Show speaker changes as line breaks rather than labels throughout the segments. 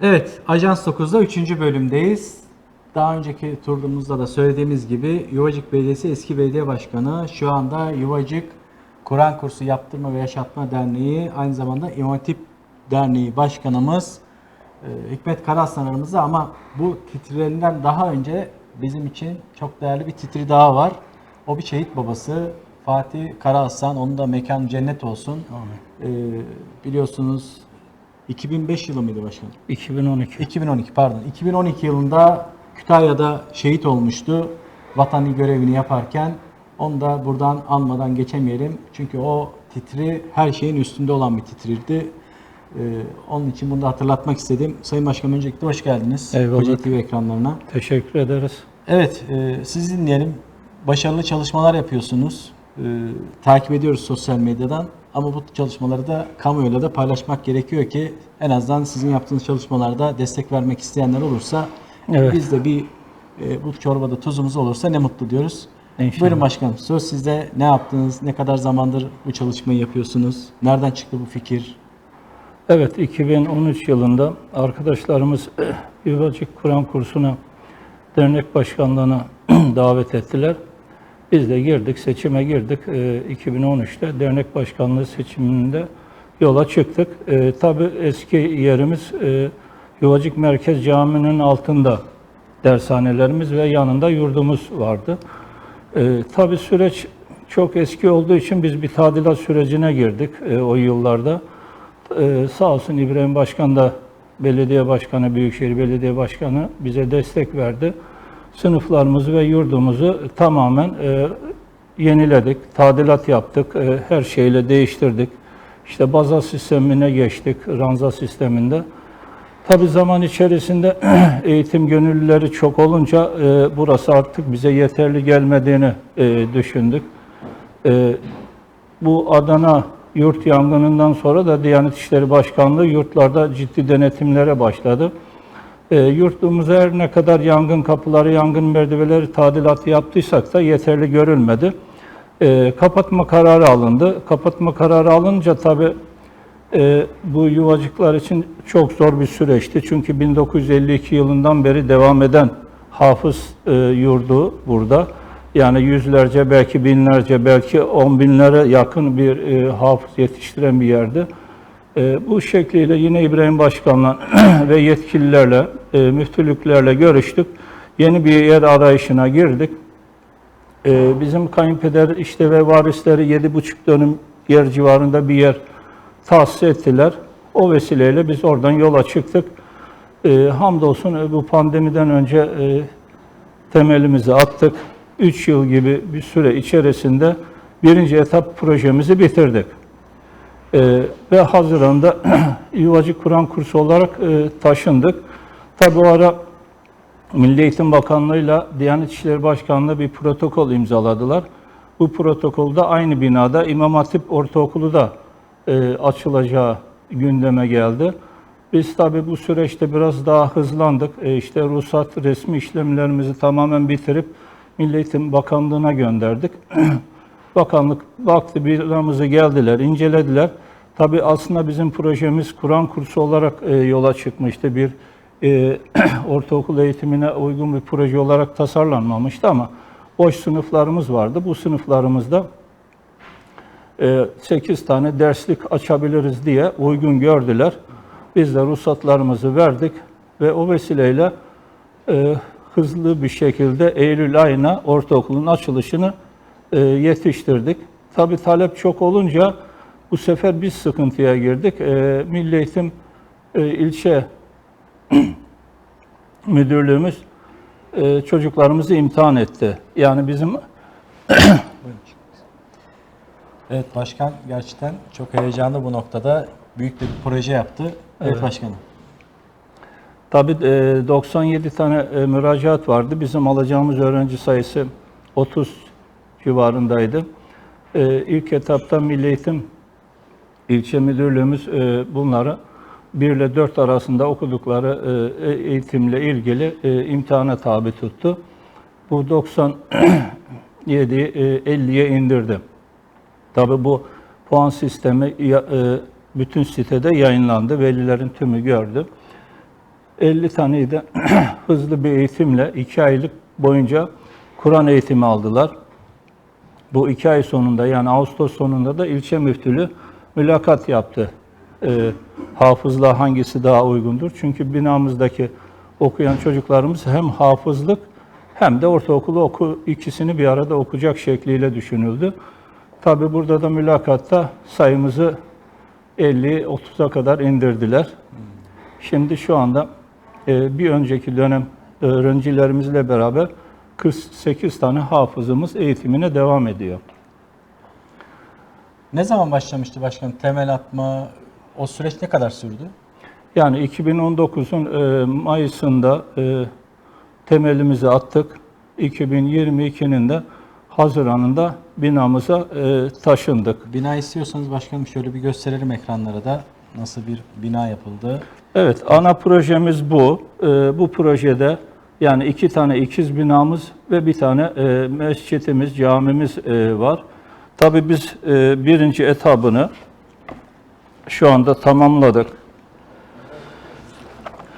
Evet, Ajans 9'da 3. bölümdeyiz. Daha önceki turumuzda da söylediğimiz gibi Yuvacık Belediyesi eski belediye başkanı, şu anda Yuvacık Kur'an kursu yaptırma ve yaşatma derneği, aynı zamanda İmam Hatip Derneği başkanımız e, Hikmet Karaslan aramızda ama bu titrilerinden daha önce bizim için çok değerli bir titri daha var. O bir şehit babası Fatih Karaaslan, onun da mekan cennet olsun. E, biliyorsunuz 2005 yılı mıydı başkanım?
2012.
2012 pardon. 2012 yılında Kütahya'da şehit olmuştu. Vatani görevini yaparken onu da buradan anmadan geçemeyelim. Çünkü o titri her şeyin üstünde olan bir titrirdi. Ee, onun için bunu da hatırlatmak istedim. Sayın Başkanım öncelikle hoş geldiniz.
Eyvallah.
Koca TV ekranlarına.
Teşekkür ederiz.
Evet, e, sizi dinleyelim. Başarılı çalışmalar yapıyorsunuz. E, takip ediyoruz sosyal medyadan. Ama bu çalışmaları da kamuoyuyla da paylaşmak gerekiyor ki en azından sizin yaptığınız çalışmalarda destek vermek isteyenler olursa
Evet.
biz de bir e, bu çorbada tuzumuz olursa ne mutlu diyoruz.
İnşallah.
Buyurun başkanım. Söz sizde. Ne yaptınız? Ne kadar zamandır bu çalışmayı yapıyorsunuz? Nereden çıktı bu fikir?
Evet, 2013 yılında arkadaşlarımız Yuvacık Kur'an kursuna dernek başkanlığına davet ettiler. Biz de girdik, seçime girdik. Ee, 2013'te dernek başkanlığı seçiminde yola çıktık. Ee, tabii eski yerimiz e, Yuvacık Merkez Camii'nin altında dershanelerimiz ve yanında yurdumuz vardı. Ee, tabii süreç çok eski olduğu için biz bir tadilat sürecine girdik e, o yıllarda. Ee, sağ olsun İbrahim Başkan da belediye başkanı, Büyükşehir Belediye Başkanı bize destek verdi. Sınıflarımızı ve yurdumuzu tamamen e, yeniledik, tadilat yaptık, e, her şeyle değiştirdik. İşte baza sistemine geçtik, ranza sisteminde. Tabii zaman içerisinde eğitim gönüllüleri çok olunca e, burası artık bize yeterli gelmediğini e, düşündük. E, bu Adana yurt yangınından sonra da Diyanet İşleri Başkanlığı yurtlarda ciddi denetimlere başladı. E, yurtumuza her ne kadar yangın kapıları, yangın merdivenleri tadilatı yaptıysak da yeterli görülmedi. E, kapatma kararı alındı. Kapatma kararı alınca tabii e, bu yuvacıklar için çok zor bir süreçti. Çünkü 1952 yılından beri devam eden hafız e, yurdu burada. Yani yüzlerce, belki binlerce, belki on binlere yakın bir e, hafız yetiştiren bir yerdi. E, bu şekliyle yine İbrahim Başkan'la ve yetkililerle, e, müftülüklerle görüştük. Yeni bir yer arayışına girdik. Ee, bizim kayınpeder işte ve varisleri yedi buçuk dönüm yer civarında bir yer tahsis ettiler. O vesileyle biz oradan yola çıktık. Ee, hamdolsun e, bu pandemiden önce e, temelimizi attık. Üç yıl gibi bir süre içerisinde birinci etap projemizi bitirdik. Ee, ve Haziran'da Yuvacık Kur'an kursu olarak e, taşındık. Tabi o ara Milli Eğitim Bakanlığı'yla Diyanet İşleri Başkanlığı bir protokol imzaladılar. Bu protokolde aynı binada İmam Hatip Ortaokulu da e, açılacağı gündeme geldi. Biz tabi bu süreçte biraz daha hızlandık. E, işte ruhsat resmi işlemlerimizi tamamen bitirip Milli Eğitim Bakanlığı'na gönderdik. Bakanlık baktı binamızı geldiler, incelediler. Tabi aslında bizim projemiz Kur'an kursu olarak e, yola çıkmıştı. Bir e, ortaokul eğitimine uygun bir proje olarak tasarlanmamıştı ama boş sınıflarımız vardı. Bu sınıflarımızda 8 tane derslik açabiliriz diye uygun gördüler. Biz de ruhsatlarımızı verdik ve o vesileyle e, hızlı bir şekilde Eylül ayına ortaokulun açılışını e, yetiştirdik. Tabii talep çok olunca bu sefer biz sıkıntıya girdik. E, Milli Eğitim e, ilçe müdürlüğümüz e, çocuklarımızı imtihan etti. Yani bizim
Evet başkan gerçekten çok heyecanlı bu noktada. Büyük bir proje yaptı. Evet,
Evet.
başkanım.
tabii e, 97 tane e, müracaat vardı. Bizim alacağımız öğrenci sayısı 30 civarındaydı. E, ilk etapta Milli Eğitim ilçe müdürlüğümüz e, bunları 1 ile 4 arasında okudukları e, eğitimle ilgili e, imtihana tabi tuttu. Bu 97'yi e, 50'ye indirdi. Tabii bu puan sistemi e, bütün sitede yayınlandı. Velilerin tümü gördü. 50 taneyi de hızlı bir eğitimle 2 aylık boyunca Kur'an eğitimi aldılar. Bu iki ay sonunda yani Ağustos sonunda da ilçe müftülüğü mülakat yaptı. Ee, hafızlığa hangisi daha uygundur? Çünkü binamızdaki okuyan çocuklarımız hem hafızlık hem de ortaokulu oku ikisini bir arada okuyacak şekliyle düşünüldü. Tabi burada da mülakatta sayımızı 50-30'a kadar indirdiler. Şimdi şu anda e, bir önceki dönem öğrencilerimizle beraber 48 tane hafızımız eğitimine devam ediyor.
Ne zaman başlamıştı başkanım? Temel atma, o süreç ne kadar sürdü?
Yani 2019'un e, Mayıs'ında e, temelimizi attık. 2022'nin de Haziran'ında binamıza e, taşındık.
Bina istiyorsanız başkanım şöyle bir gösterelim ekranlara da nasıl bir bina yapıldı.
Evet, ana projemiz bu. E, bu projede yani iki tane ikiz binamız ve bir tane e, mescitimiz, camimiz e, var. Tabii biz e, birinci etabını şu anda tamamladık.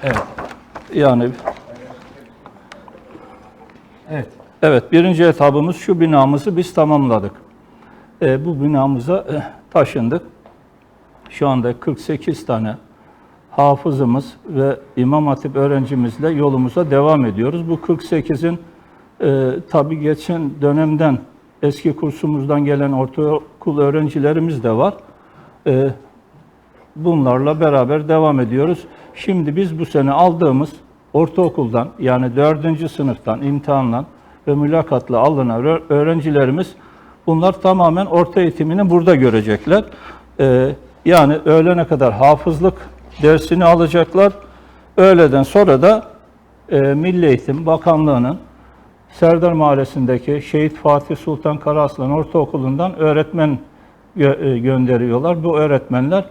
Evet.
Yani
Evet.
Evet, birinci etabımız şu binamızı biz tamamladık. E, bu binamıza e, taşındık. Şu anda 48 tane hafızımız ve İmam Hatip öğrencimizle yolumuza devam ediyoruz. Bu 48'in e, tabii geçen dönemden eski kursumuzdan gelen ortaokul öğrencilerimiz de var. E, bunlarla beraber devam ediyoruz. Şimdi biz bu sene aldığımız ortaokuldan yani dördüncü sınıftan imtihanla ve mülakatla alınan öğ- öğrencilerimiz bunlar tamamen orta eğitimini burada görecekler. Ee, yani öğlene kadar hafızlık dersini alacaklar. Öğleden sonra da e, Milli Eğitim Bakanlığı'nın Serdar Mahallesi'ndeki Şehit Fatih Sultan Karaaslan Ortaokulu'ndan öğretmen gö- e, gönderiyorlar. Bu öğretmenler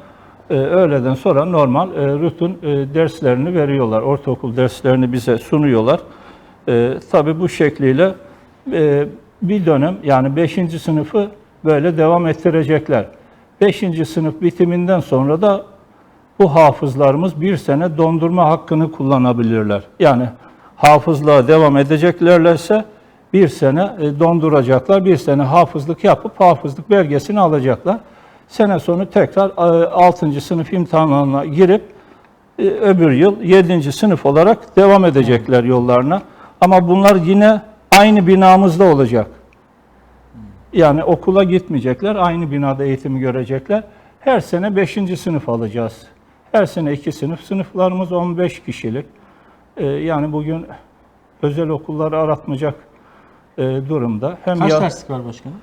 e, öğleden sonra normal e, rutin e, derslerini veriyorlar. Ortaokul derslerini bize sunuyorlar. E, tabii bu şekliyle e, bir dönem yani 5. sınıfı böyle devam ettirecekler. 5. sınıf bitiminden sonra da bu hafızlarımız bir sene dondurma hakkını kullanabilirler. Yani hafızlığa devam edeceklerlerse bir sene e, donduracaklar, bir sene hafızlık yapıp hafızlık belgesini alacaklar. Sene sonu tekrar 6. sınıf imtihanlarına girip e, öbür yıl 7. sınıf olarak devam edecekler yollarına. Ama bunlar yine aynı binamızda olacak. Yani okula gitmeyecekler, aynı binada eğitimi görecekler. Her sene 5. sınıf alacağız. Her sene 2 sınıf, sınıflarımız 15 kişilik. Ee, yani bugün özel okulları aratmayacak e, durumda. Hem
Kaç
ya-
derslik var başkanım?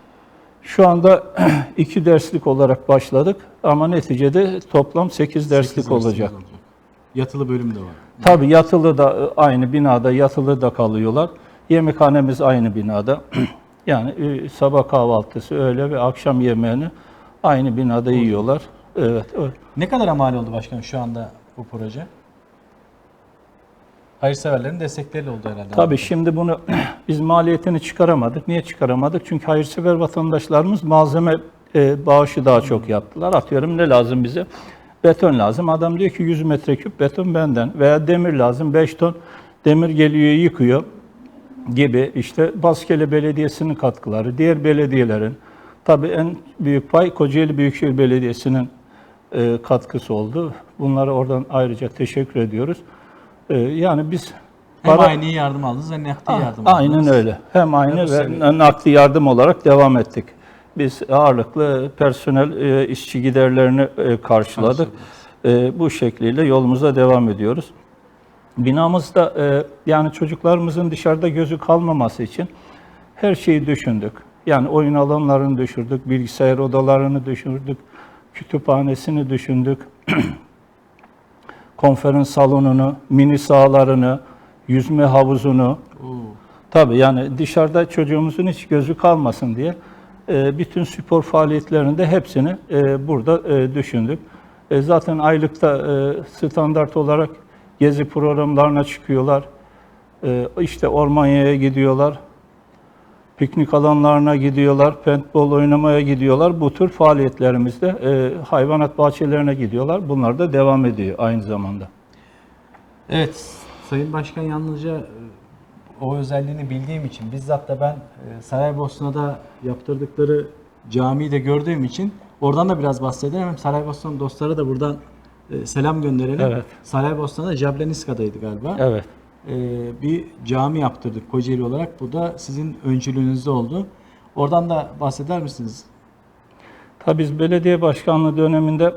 Şu anda iki derslik olarak başladık ama neticede toplam 8 derslik
Sekiz
olacak.
dersiniz Yatılı bölüm de var.
Tabii yatılı da e, aynı binada, yatılı da kalıyorlar. Yemekhanemiz aynı binada. yani e, sabah kahvaltısı, öğle ve akşam yemeğini aynı binada yiyorlar. Evet, o-
Ne kadar mal oldu başkanım şu anda bu proje? Hayırseverlerin destekleriyle oldu herhalde.
Tabii şimdi bunu biz maliyetini çıkaramadık. Niye çıkaramadık? Çünkü hayırsever vatandaşlarımız malzeme e, bağışı daha çok yaptılar. Atıyorum ne lazım bize? Beton lazım. Adam diyor ki 100 metreküp beton benden. Veya demir lazım 5 ton. Demir geliyor yıkıyor gibi işte Baskeli Belediyesi'nin katkıları, diğer belediyelerin, tabii en büyük pay Kocaeli Büyükşehir Belediyesi'nin e, katkısı oldu. Bunlara oradan ayrıca teşekkür ediyoruz. E, yani biz
hem
para-
aynı yardım aldınız hem nakdi
Ah,
yardım
Aynen
aldınız.
öyle. Hem aynı
seviye.
ve nakdi yardım olarak devam ettik. Biz ağırlıklı personel e, işçi giderlerini e, karşıladık. E, bu şekliyle yolumuza devam ediyoruz. Binamızda e, yani çocuklarımızın dışarıda gözü kalmaması için her şeyi düşündük. Yani oyun alanlarını düşürdük, bilgisayar odalarını düşürdük, kütüphanesini düşündük, konferans salonunu, mini sahalarını, yüzme havuzunu,
Oo.
Tabii yani dışarıda çocuğumuzun hiç gözü kalmasın diye e, bütün spor faaliyetlerinde hepsini e, burada e, düşündük. E, zaten aylıkta e, standart olarak gezi programlarına çıkıyorlar. E, işte Ormanya'ya gidiyorlar. Piknik alanlarına gidiyorlar, paintball oynamaya gidiyorlar. Bu tür faaliyetlerimizde e, hayvanat bahçelerine gidiyorlar. Bunlar da devam ediyor aynı zamanda.
Evet, Sayın Başkan yalnızca e, o özelliğini bildiğim için, bizzat da ben e, Saraybosna'da yaptırdıkları camiyi de gördüğüm için oradan da biraz bahsedelim. Hem Saraybosna dostlara da buradan e, selam gönderelim.
Evet.
Saraybosna'da Jableniska'daydı galiba.
Evet.
E, bir cami yaptırdık Kocaeli olarak. Bu da sizin öncülüğünüzde oldu. Oradan da bahseder misiniz?
Tabii biz belediye başkanlığı döneminde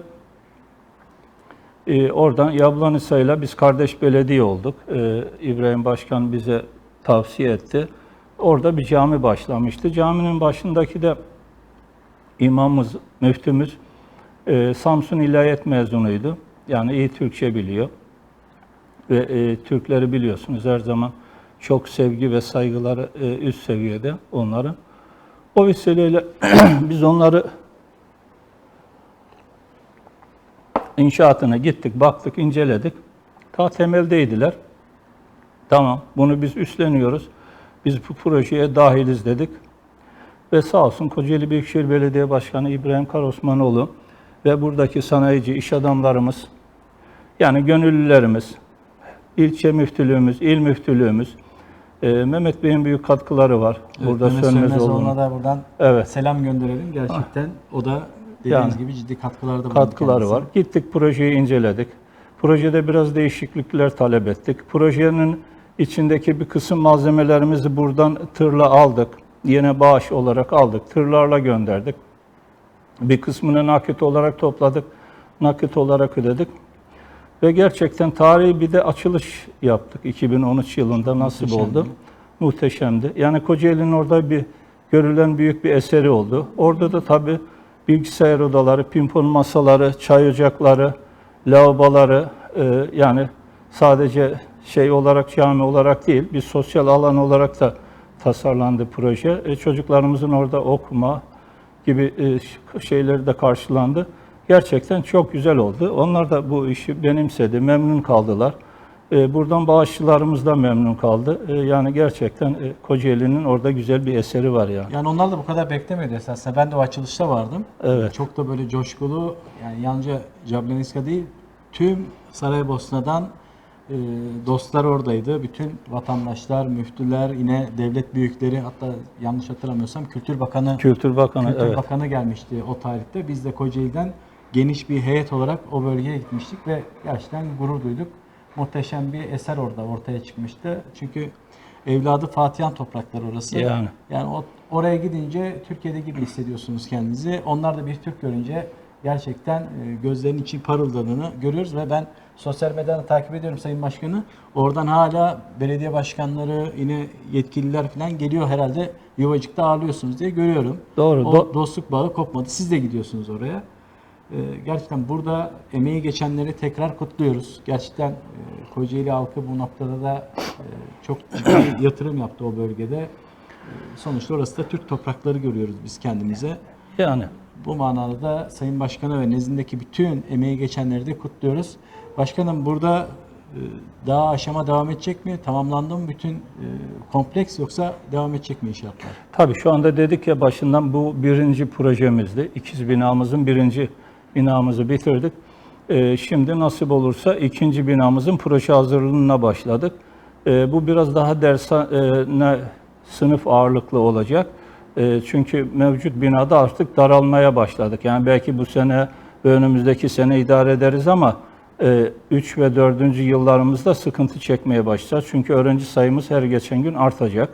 e, oradan Yablanisa'yla biz kardeş belediye olduk. E, İbrahim Başkan bize tavsiye etti. Orada bir cami başlamıştı. Caminin başındaki de imamımız, müftümüz e, Samsun İlahiyat mezunuydu. Yani iyi Türkçe biliyor. Ve e, Türkleri biliyorsunuz her zaman çok sevgi ve saygıları e, üst seviyede onların. O vesileyle biz onları inşaatına gittik, baktık, inceledik. Ta temeldeydiler. Tamam, bunu biz üstleniyoruz. Biz bu projeye dahiliz dedik. Ve sağ olsun Kocaeli Büyükşehir Belediye Başkanı İbrahim Karosmanoğlu ve buradaki sanayici iş adamlarımız, yani gönüllülerimiz, ilçe müftülüğümüz, il müftülüğümüz, e, Mehmet Bey'in büyük katkıları var. Burada
Mehmet
Sönmez
Sönmezoğlu'na da buradan
Evet.
selam gönderelim. Gerçekten o da dediğiniz
Yani.
gibi ciddi katkılarda bulundu
katkıları
kendisi.
var. Gittik projeyi inceledik. Projede biraz değişiklikler talep ettik. Projenin içindeki bir kısım malzemelerimizi buradan tırla aldık. Yine bağış olarak aldık. Tırlarla gönderdik. Bir kısmını nakit olarak topladık. Nakit olarak ödedik. Ve gerçekten tarihi bir de açılış yaptık 2013 yılında nasip
Muhteşemdi.
oldu. Muhteşemdi. Yani Kocaeli'nin orada bir görülen büyük bir eseri oldu. Orada da tabii bilgisayar odaları, pimpon masaları, çay ocakları, lavaboları e, yani sadece şey olarak cami olarak değil bir sosyal alan olarak da tasarlandı proje. E, çocuklarımızın orada okuma gibi e, şeyleri de karşılandı. Gerçekten çok güzel oldu. Onlar da bu işi benimsedi, memnun kaldılar. E, buradan bağışçılarımız da memnun kaldı. E, yani gerçekten e, Kocaeli'nin orada güzel bir eseri var yani.
Yani onlar da bu kadar beklemedi esasında. Ben de o açılışta vardım.
Evet.
Çok da böyle coşkulu, yani yalnızca Jableniska değil, tüm Saraybosna'dan e, dostlar oradaydı. Bütün vatandaşlar, müftüler, yine devlet büyükleri, hatta yanlış hatırlamıyorsam Kültür Bakanı
Kültür Bakanı,
Kültür
evet.
Bakanı gelmişti o tarihte. Biz de Kocaeli'den geniş bir heyet olarak o bölgeye gitmiştik ve gerçekten gurur duyduk. Muhteşem bir eser orada ortaya çıkmıştı. Çünkü evladı Fatihan toprakları orası.
Yani.
Yani o, oraya gidince Türkiye'de gibi hissediyorsunuz kendinizi. Onlar da bir Türk görünce gerçekten e, gözlerinin içi parıldadığını görüyoruz ve ben sosyal medyadan takip ediyorum Sayın Başkanı. Oradan hala belediye başkanları, yine yetkililer falan geliyor herhalde Yuvacık'ta ağırlıyorsunuz diye görüyorum.
Doğru,
O
do-
dostluk bağı kopmadı. Siz de gidiyorsunuz oraya. E, gerçekten burada emeği geçenleri tekrar kutluyoruz. Gerçekten e, Kocaeli halkı bu noktada da e, çok yatırım yaptı o bölgede. E, Sonuçta orası da Türk toprakları görüyoruz biz kendimize.
Yani
Bu manada da Sayın Başkan'a ve nezdindeki bütün emeği geçenleri de kutluyoruz. Başkanım burada daha aşama devam edecek mi? Tamamlandı mı bütün kompleks yoksa devam edecek mi inşaatlar?
Tabii şu anda dedik ya başından bu birinci projemizdi. İkiz binamızın birinci binamızı bitirdik. Ee, şimdi nasip olursa ikinci binamızın proje hazırlığına başladık. Ee, bu biraz daha dershane sınıf ağırlıklı olacak. Ee, çünkü mevcut binada artık daralmaya başladık. Yani belki bu sene ve önümüzdeki sene idare ederiz ama 3 ve 4. yıllarımızda sıkıntı çekmeye başlayacağız. Çünkü öğrenci sayımız her geçen gün artacak.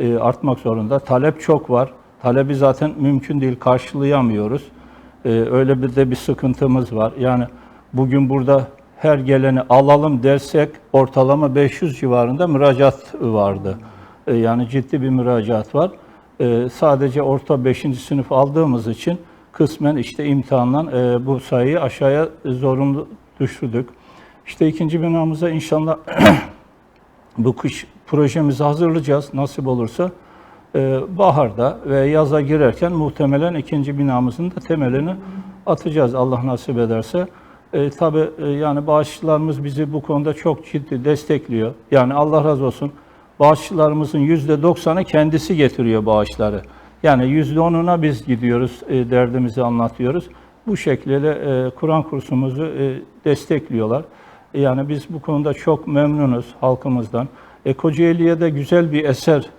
E, artmak zorunda. Talep çok var. Talebi zaten mümkün değil, karşılayamıyoruz. E, öyle bir de bir sıkıntımız var. Yani bugün burada her geleni alalım dersek ortalama 500 civarında müracaat vardı. E, yani ciddi bir müracaat var. E, sadece orta 5. sınıf aldığımız için kısmen işte imtihanla e, bu sayıyı aşağıya zorunlu düşürdük. İşte ikinci binamıza inşallah bu kış projemizi hazırlayacağız nasip olursa. Ee, baharda ve yaza girerken muhtemelen ikinci binamızın da temelini atacağız Allah nasip ederse. Ee, tabii e, yani bağışçılarımız bizi bu konuda çok ciddi destekliyor. Yani Allah razı olsun. Bağışçılarımızın yüzde doksanı kendisi getiriyor bağışları. Yani yüzde onuna biz gidiyoruz, e, derdimizi anlatıyoruz. Bu şekilde e, Kur'an kursumuzu e, destekliyorlar. Yani biz bu konuda çok memnunuz halkımızdan. E, Kocaeli'ye de güzel bir eser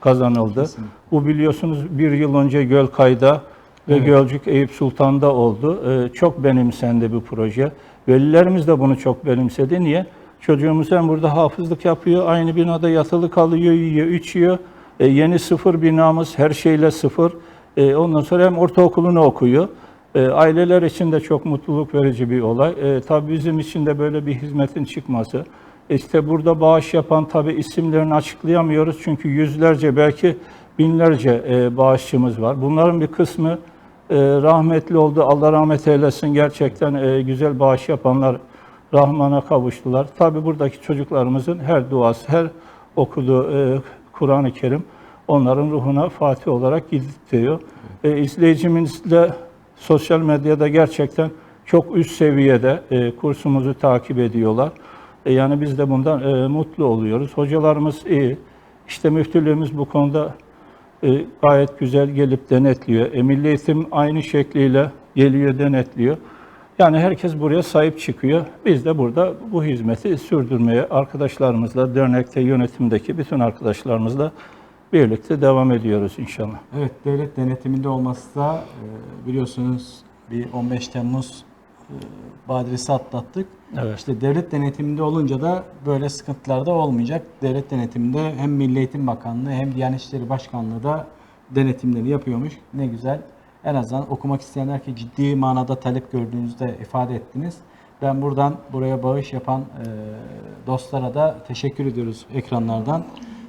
kazanıldı.
Kesinlikle.
Bu biliyorsunuz bir yıl önce Gölkay'da ve
Evet.
Gölcük Eyüp Sultan'da oldu. Ee, çok benimsendi bu proje. Velilerimiz de bunu çok benimsedi. Niye? Çocuğumuz hem burada hafızlık yapıyor, aynı binada yatılı kalıyor, yiyor, içiyor. E, yeni sıfır binamız, her şeyle sıfır. E, ondan sonra hem ortaokulunu okuyor. E, aileler için de çok mutluluk verici bir olay. E, tabii bizim için de böyle bir hizmetin çıkması. İşte burada bağış yapan tabii isimlerini açıklayamıyoruz çünkü yüzlerce belki binlerce e, bağışçımız var. Bunların bir kısmı e, rahmetli oldu. Allah rahmet eylesin. Gerçekten e, güzel bağış yapanlar Rahman'a kavuştular. Tabii buradaki çocuklarımızın her duası, her okuduğu e, Kur'an-ı Kerim onların ruhuna Fatih olarak gidiyor. E, izleyicimizle sosyal medyada gerçekten çok üst seviyede e, kursumuzu takip ediyorlar. E, yani biz de bundan e, mutlu oluyoruz. Hocalarımız iyi. İşte müftülüğümüz bu konuda e, gayet güzel gelip denetliyor. E, Milli Eğitim aynı şekliyle geliyor, denetliyor. Yani herkes buraya sahip çıkıyor. Biz de burada bu hizmeti sürdürmeye arkadaşlarımızla, dernekte, yönetimdeki bütün arkadaşlarımızla birlikte devam ediyoruz inşallah.
Evet, devlet denetiminde olması da e, biliyorsunuz bir 15 Temmuz badiresi atlattık.
Evet.
İşte devlet denetiminde olunca da böyle sıkıntılar da olmayacak. Devlet denetiminde hem Milli Eğitim Bakanlığı hem Diyanet İşleri Başkanlığı da denetimleri yapıyormuş. Ne güzel. En azından okumak isteyenler ki ciddi manada talep gördüğünüzü de ifade ettiniz. Ben buradan buraya bağış yapan e, dostlara da teşekkür ediyoruz ekranlardan.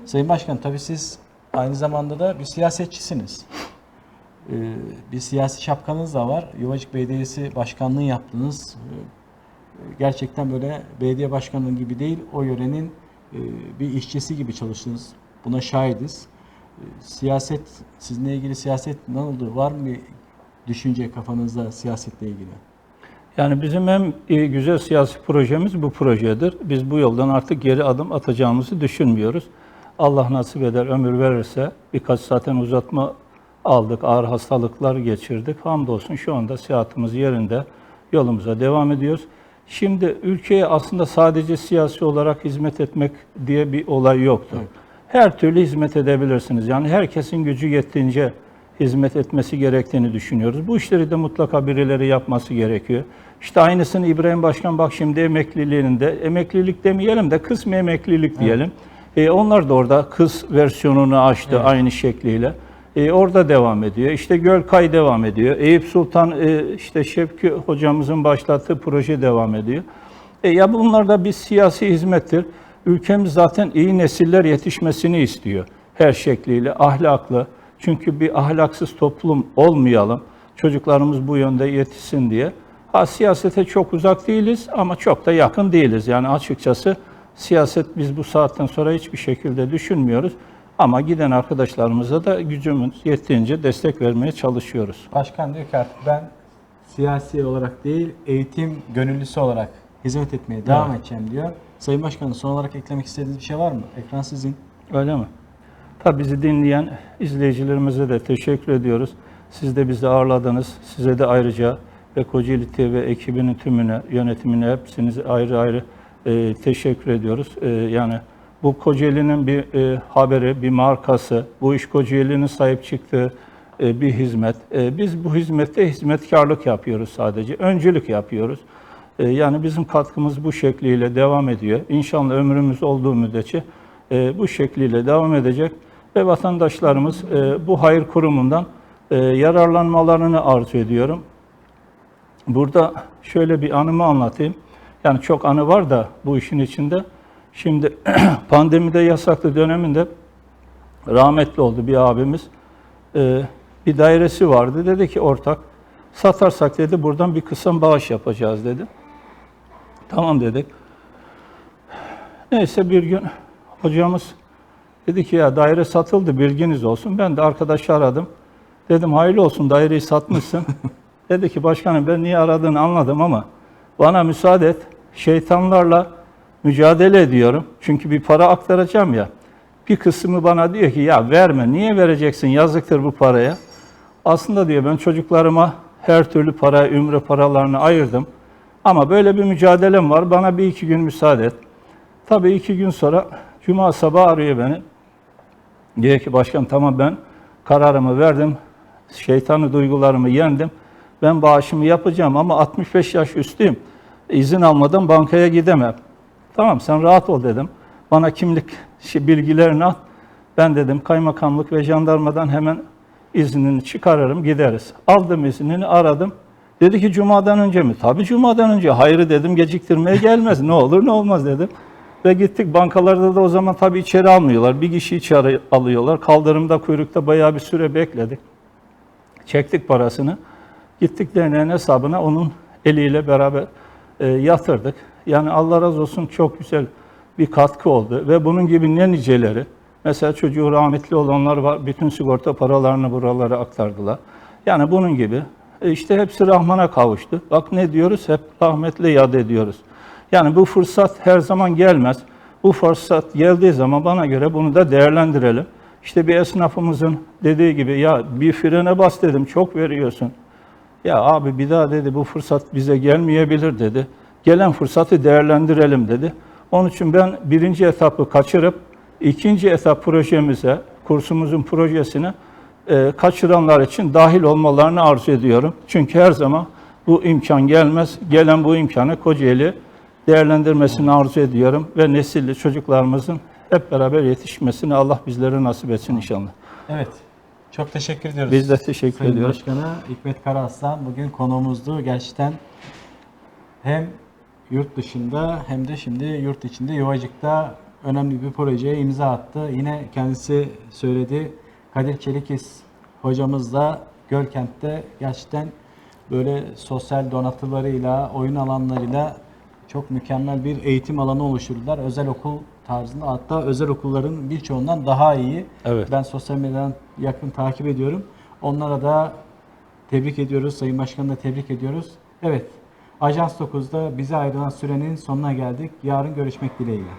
Sayın Başkan tabii siz aynı zamanda da bir siyasetçisiniz. Ee, bir siyasi şapkanız da var. Yuvacık Belediyesi Başkanlığı yaptınız. Ee, Gerçekten böyle belediye başkanlığı gibi değil, o yörenin e, bir işçisi gibi çalıştınız. Buna şahidiz. Ee, Siyaset, sizinle ilgili siyaset ne oldu? Var mı bir düşünce kafanızda siyasetle ilgili?
Yani bizim e, güzel siyasi projemiz bu projedir. Biz bu yoldan artık geri adım atacağımızı düşünmüyoruz. Allah nasip eder, ömür verirse birkaç zaten uzatma aldık, ağır hastalıklar geçirdik. Hamdolsun şu anda sıhhatimiz yerinde, yolumuza devam ediyoruz. Şimdi ülkeye aslında sadece siyasi olarak hizmet etmek diye bir olay yoktur.
Evet.
Her türlü hizmet edebilirsiniz. Yani herkesin gücü yettiğince hizmet etmesi gerektiğini düşünüyoruz. Bu işleri de mutlaka birileri yapması gerekiyor. İşte aynısını İbrahim Başkan bak şimdi emekliliğinde, emeklilik demeyelim de kısmi emeklilik diyelim. E, onlar da orada kız versiyonunu açtı
Evet.
aynı şekliyle. E, orada devam ediyor. İşte Gölkay devam ediyor. Eyüp Sultan e, işte Şevki hocamızın başlattığı proje devam ediyor. E, ya bunlar da bir siyasi hizmettir. Ülkemiz zaten iyi nesiller yetişmesini istiyor her şekliyle, ahlaklı. Çünkü bir ahlaksız toplum olmayalım. Çocuklarımız bu yönde yetişsin diye. Ha siyasete çok uzak değiliz ama çok da yakın değiliz. Yani açıkçası siyaset biz bu saatten sonra hiçbir şekilde düşünmüyoruz. Ama giden arkadaşlarımıza da gücümüz yettiğince destek vermeye çalışıyoruz.
Başkan diyor ki artık ben siyasi olarak değil, eğitim gönüllüsü olarak hizmet etmeye devam edeceğim diyor. Sayın Başkanım son olarak eklemek istediğiniz bir şey var mı? Ekran sizin.
Öyle mi? Tabii bizi dinleyen izleyicilerimize de teşekkür ediyoruz. Siz de bizi ağırladınız. Size de ayrıca ve Kocaeli TV ekibinin tümüne, yönetimine hepsinize ayrı ayrı e, teşekkür ediyoruz. E, yani bu Kocaeli'nin bir e, haberi, bir markası, bu iş Kocaeli'nin sahip çıktığı e, bir hizmet. E, biz bu hizmette hizmetkarlık yapıyoruz sadece, öncülük yapıyoruz. E, Yani bizim katkımız bu şekliyle devam ediyor. İnşallah ömrümüz olduğu müddetçe e, bu şekliyle devam edecek ve vatandaşlarımız e, bu hayır kurumundan e, yararlanmalarını arzu ediyorum. Burada şöyle bir anımı anlatayım. Yani çok anı var da bu işin içinde. Şimdi pandemide yasaklı döneminde rahmetli oldu bir abimiz. Ee, bir dairesi vardı. Dedi ki ortak satarsak dedi buradan bir kısım bağış yapacağız dedi. Tamam dedik. Neyse bir gün hocamız dedi ki ya daire satıldı bilginiz olsun. Ben de arkadaşı aradım. Dedim hayırlı olsun daireyi satmışsın. dedi ki başkanım ben niye aradığını anladım ama bana müsaade et. Şeytanlarla mücadele ediyorum. Çünkü bir para aktaracağım ya. Bir kısmı bana diyor ki ya verme niye vereceksin yazıktır bu paraya. Aslında diyor ben çocuklarıma her türlü para, ümre paralarını ayırdım. Ama böyle bir mücadelem var. Bana bir iki gün müsaade et. Tabii iki gün sonra Cuma sabahı arıyor beni. Diyor ki başkan tamam ben kararımı verdim. Şeytanı duygularımı yendim. Ben bağışımı yapacağım ama 65 yaş üstüyüm. İzin almadan bankaya gidemem. Tamam sen rahat ol dedim. Bana kimlik şey, bilgilerini at. Ben dedim kaymakamlık ve jandarmadan hemen iznini çıkarırım gideriz. Aldım iznini aradım. Dedi ki cumadan önce mi? Tabii cumadan önce. Hayır dedim geciktirmeye gelmez. ne olur ne olmaz dedim. Ve gittik bankalarda da o zaman tabii içeri almıyorlar. Bir kişi içeri alıyorlar. Kaldırımda kuyrukta bayağı bir süre bekledik. Çektik parasını. Gittik derneğin hesabına onun eliyle beraber e, yatırdık. Yani Allah razı olsun çok güzel bir katkı oldu. Ve bunun gibi ne niceleri. Mesela çocuğu rahmetli olanlar var. Bütün sigorta paralarını buralara aktardılar. Yani bunun gibi. E işte hepsi Rahman'a kavuştu. Bak ne diyoruz? Hep rahmetle yad ediyoruz. Yani bu fırsat her zaman gelmez. Bu fırsat geldiği zaman bana göre bunu da değerlendirelim. İşte bir esnafımızın dediği gibi ya bir frene bas dedim çok veriyorsun. Ya abi bir daha dedi bu fırsat bize gelmeyebilir dedi. Gelen fırsatı değerlendirelim dedi. Onun için ben birinci etapı kaçırıp ikinci etap projemize, kursumuzun projesine e, kaçıranlar için dahil olmalarını arzu ediyorum. Çünkü her zaman bu imkan gelmez. Gelen bu imkanı Kocaeli değerlendirmesini arzu ediyorum ve nesilli çocuklarımızın hep beraber yetişmesini Allah bizlere nasip etsin inşallah.
Evet. Çok teşekkür ediyoruz.
Biz de teşekkür
Sayın
ediyoruz.
Başkanı Hikmet Karaaslan bugün konuğumuzdu. Gerçekten hem yurt dışında hem de şimdi yurt içinde Yuvacık'ta önemli bir projeye imza attı. Yine kendisi söyledi. Kadir Çelikis hocamız da Gölkent'te gerçekten böyle sosyal donatılarıyla, oyun alanlarıyla çok mükemmel bir eğitim alanı oluşturdular. Özel okul tarzında hatta özel okulların birçoğundan daha iyi.
Evet.
Ben sosyal medyadan yakın takip ediyorum. Onlara da tebrik ediyoruz. Sayın Başkanı da tebrik ediyoruz. Evet. Ajans 9'da bize ayrılan sürenin sonuna geldik. Yarın görüşmek dileğiyle.